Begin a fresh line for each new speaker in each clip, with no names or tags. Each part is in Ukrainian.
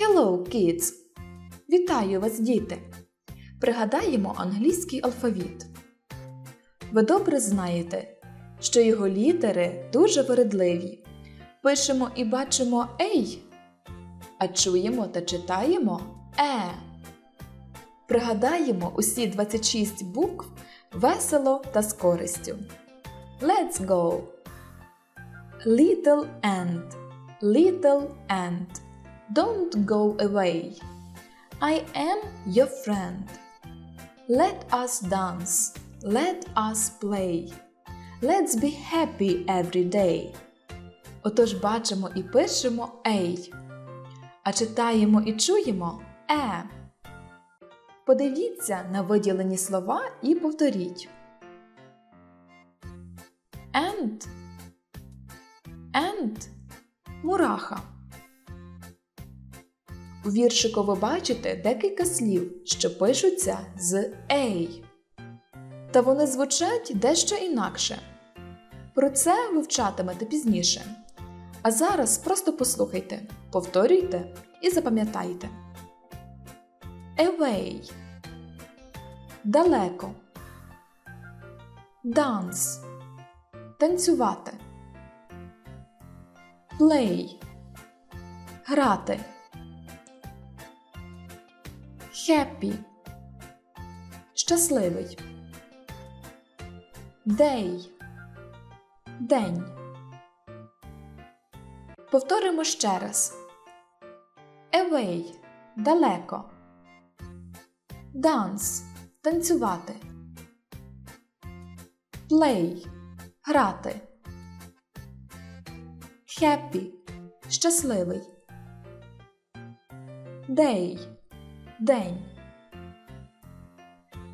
Hello, kids! Вітаю вас, діти! Пригадаємо англійський алфавіт. Ви добре знаєте, що його літери дуже вередливі. Пишемо і бачимо Ей, а чуємо та читаємо Е. Пригадаємо усі 26 букв весело та з користю. Let's go! Little ant, little ant, don't go away. I am your friend. Let us dance, let us play. Let's be happy every day. Отож бачимо і пишемо Ей, а читаємо і чуємо Е. Подивіться на виділені слова і повторіть. Ant Ant – мураха. У віршику ви бачите декілька слів, що пишуться з «ей». Та вони звучать дещо інакше. Про це вивчатимете пізніше. А зараз просто послухайте, повторюйте і запам'ятайте. Away Далеко. Dance Танцювати. Play Грати. Happy Щасливий. Day День. Повторимо ще раз. Away далеко. Dance танцювати. Play грати. Happy щасливий. Day день.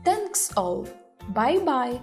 Thanks all. Bye bye.